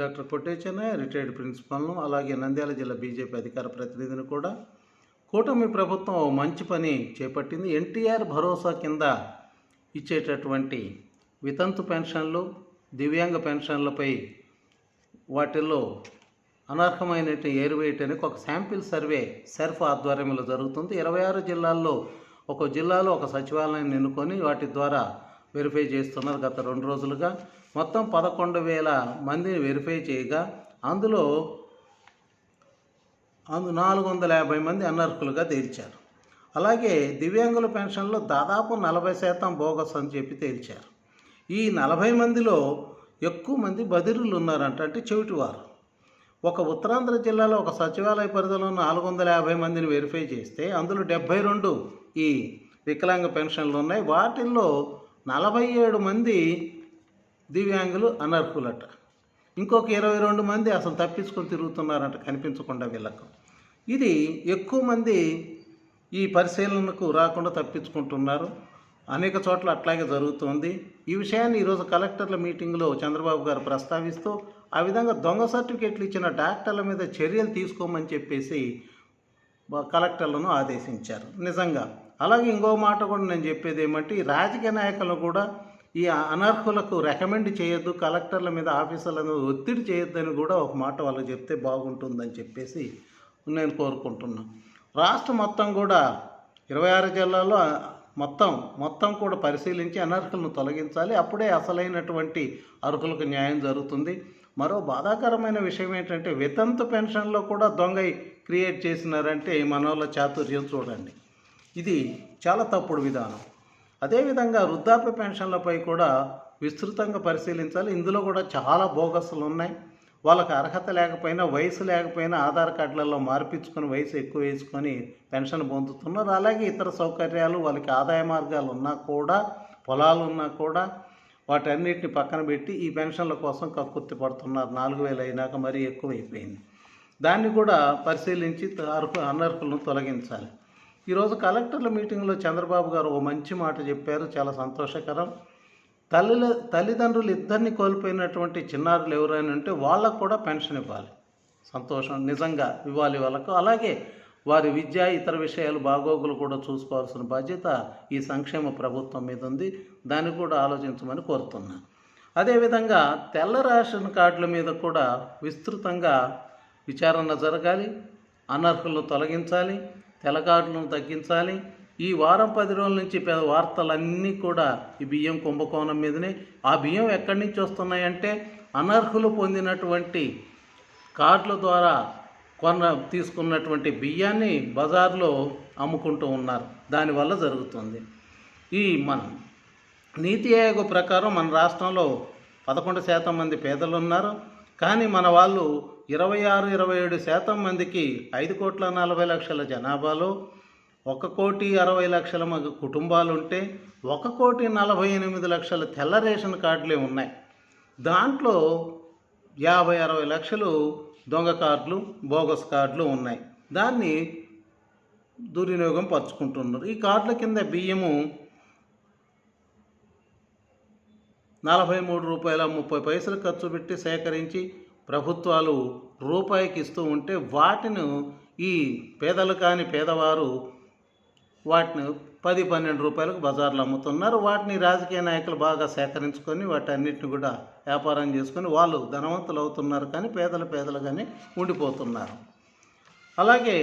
Doctor కొట్టేచెన్నయ్య retired ప్రిన్సిపల్ను అలాగే నంద్యాల జిల్లా BJP అధికార ప్రతినిధిని కూడా కూటమి ప్రభుత్వం ఓ మంచి పని చేపట్టింది. ఎన్టీఆర్ భరోసా కింద ఇచ్చేటటువంటి వితంతు పెన్షన్లు దివ్యాంగ పెన్షన్లపై వాటిల్లో అనర్హమైన ఏరువేయటానికి ఒక శాంపిల్ సర్వే సెర్ఫ్ ఆధ్వర్యంలో జరుగుతుంది. ఇరవై ఆరు జిల్లాల్లో ఒక జిల్లాలో ఒక సచివాలయాన్ని ఎన్నుకొని వాటి ద్వారా వెరిఫై చేస్తున్నారు గత రెండు రోజులుగా. మొత్తం పదకొండు వేల మందిని వెరిఫై చేయగా అందులో అందు నాలుగు వందల యాభై మంది అనర్హులుగా తేల్చారు. అలాగే దివ్యాంగుల పెన్షన్లో దాదాపు నలభై శాతం బోగస్ అని చెప్పి తేల్చారు. ఈ నలభై మందిలో ఎక్కువ మంది బదిరులు ఉన్నారంట అంటే చెవిటివారు. ఒక ఉత్తరాంధ్ర జిల్లాలో ఒక సచివాలయ పరిధిలో నాలుగు వందల యాభై మందిని వెరిఫై చేస్తే అందులో డెబ్భై రెండు ఈ వికలాంగ పెన్షన్లు ఉన్నాయి. వాటిల్లో నలభై ఏడు మంది దివ్యాంగులు అనర్హులట. ఇంకొక ఇరవై రెండు మంది అసలు తప్పించుకొని తిరుగుతున్నారంట కనిపించకుండా వీళ్ళకు. ఇది ఎక్కువ మంది ఈ పరిశీలనకు రాకుండా తప్పించుకుంటున్నారు. అనేక చోట్ల అట్లాగే జరుగుతోంది. ఈ విషయాన్ని ఈరోజు కలెక్టర్ల మీటింగ్లో చంద్రబాబు గారు ప్రస్తావిస్తూ ఆ విధంగా దొంగ సర్టిఫికెట్లు ఇచ్చిన డాక్టర్ల మీద చర్యలు తీసుకోమని చెప్పేసి కలెక్టర్లను ఆదేశించారు. నిజంగా అలాగే ఇంకో మాట కూడా నేను చెప్పేది ఏమంటే ఈ రాజకీయ నాయకులు కూడా ఈ అనర్హులకు రికమెండ్ చేయొద్దు కలెక్టర్ల మీద ఆఫీసర్ల మీద ఒత్తిడి చేయొద్దని కూడా ఒక మాట వాళ్ళకి చెప్తే బాగుంటుందని చెప్పేసి నేను కోరుకుంటున్నాను రాష్ట్రం మొత్తం కూడా ఇరవై ఆరు జిల్లాల్లో మొత్తం మొత్తం కూడా పరిశీలించి అనర్హులను తొలగించాలి. అప్పుడే అసలైనటువంటి అర్హులకు న్యాయం జరుగుతుంది. మరో బాధాకరమైన విషయం ఏంటంటే వితంతు పెన్షన్లో కూడా దొంగ క్రియేట్ చేసినారంటే ఈ మనోళ్ళ చాతుర్యం చూడండి. ఇది చాలా తప్పుడు విధానం. అదేవిధంగా వృద్ధాప్య పెన్షన్లపై కూడా విస్తృతంగా పరిశీలించాలి. ఇందులో కూడా చాలా బోగస్లు ఉన్నాయి. వాళ్ళకి అర్హత లేకపోయినా వయసు లేకపోయినా ఆధార్ కార్డులలో మార్పించుకొని వయసు ఎక్కువ వేసుకొని పెన్షన్ పొందుతున్నారు. అలాగే ఇతర సౌకర్యాలు వాళ్ళకి ఆదాయ మార్గాలు ఉన్నా కూడా పొలాలు ఉన్నా కూడా వాటన్నిటిని పక్కన పెట్టి ఈ పెన్షన్ల కోసం కక్కుర్తి పడుతున్నారు. నాలుగు వేలు అయినాక మరీ ఎక్కువైపోయింది దాన్ని కూడా పరిశీలించి అర్హు అనర్హులను తొలగించాలి. ఈరోజు కలెక్టర్ల మీటింగ్లో చంద్రబాబు గారు ఓ మంచి మాట చెప్పారు. చాలా సంతోషకరం. తల్లి తల్లిదండ్రులు ఇద్దరిని కోల్పోయినటువంటి చిన్నారులు ఎవరైనా ఉంటే వాళ్ళకు కూడా పెన్షన్ ఇవ్వాలి. సంతోషం. నిజంగా ఇవ్వాలి వాళ్ళకు. అలాగే వారి విద్య ఇతర విషయాలు బాగోగులు కూడా చూసుకోవాల్సిన బాధ్యత ఈ సంక్షేమ ప్రభుత్వం మీద ఉంది. దాన్ని కూడా ఆలోచించమని కోరుతున్నాను అదేవిధంగా తెల్ల రేషన్ కార్డుల మీద కూడా విస్తృతంగా విచారణ జరగాలి. అనర్హులను తొలగించాలి. తెలకారులను తగ్గించాలి. ఈ వారం పది రోజుల నుంచి పెద్ద వార్తలన్నీ కూడా ఈ బియ్యం కుంభకోణం మీదనే. ఆ బియ్యం ఎక్కడి నుంచి వస్తున్నాయంటే అనర్హులు పొందినటువంటి కార్డుల ద్వారా కొన్న తీసుకున్నటువంటి బియ్యాన్ని బజార్లో అమ్ముకుంటూ ఉన్నారు. దానివల్ల జరుగుతుంది. ఈ మనం నీతి ఆయోగ ప్రకారం మన రాష్ట్రంలో పదకొండు శాతం మంది పేదలు ఉన్నారు. కానీ మన వాళ్ళు ఇరవై ఆరు ఇరవై ఏడు శాతం మందికి ఐదు కోట్ల నలభై లక్షల జనాభాలో ఒక కోటి అరవై లక్షల మగ కుటుంబాలు ఉంటే ఒక కోటి నలభై ఎనిమిది లక్షల తెల్ల రేషన్ కార్డులే ఉన్నాయి. దాంట్లో యాభై అరవై లక్షలు దొంగ కార్డులు బోగస్ కార్డులు ఉన్నాయి. దాన్ని దుర్వినియోగం పరుచుకుంటున్నారు. ఈ కార్డుల కింద బియ్యము నలభై మూడు రూపాయల ముప్పై పైసలు ఖర్చు పెట్టి సేకరించి ప్రభుత్వాలు రూపాయికి ఇస్తూ ఉంటే వాటిని ఈ పేదలు కాని పేదవారు వాటిని పది పన్నెండు రూపాయలకు బజార్లో అమ్ముతున్నారు. వాటిని రాజకీయ నాయకులు బాగా సేకరించుకొని వాటన్నిటిని కూడా వ్యాపారం చేసుకొని వాళ్ళు ధనవంతులు అవుతున్నారు కానీ పేదలు పేదలుగానే ఉండిపోతున్నారు. అలాగే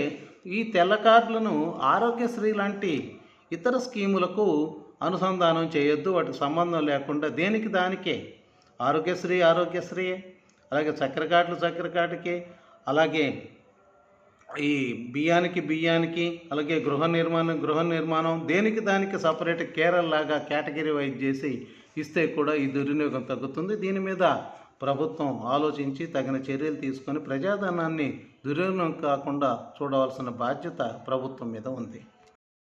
ఈ తెల్ల కార్డులను ఆరోగ్యశ్రీ లాంటి ఇతర స్కీములకు అనుసంధానం చేయొద్దు వాటి సంబంధం లేకుండా దేనికి దానికే? ఆరోగ్యశ్రీ ఆరోగ్యశ్రీ అలాగే చక్కెర కాట్లు చక్కెర కార్డుకి అలాగే ఈ బియ్యానికి బియ్యానికి అలాగే గృహ నిర్మాణం గృహ నిర్మాణం దేనికి దానికి సపరేట్ కేరళ లాగా కేటగిరీ వైజ్ చేసి ఇస్తే కూడా ఈ దుర్వినియోగం తగ్గుతుంది. దీని మీద ప్రభుత్వం ఆలోచించి తగిన చర్యలు తీసుకొని ప్రజాధనాన్ని దుర్వినియోగం కాకుండా చూడవలసిన బాధ్యత ప్రభుత్వం మీద ఉంది.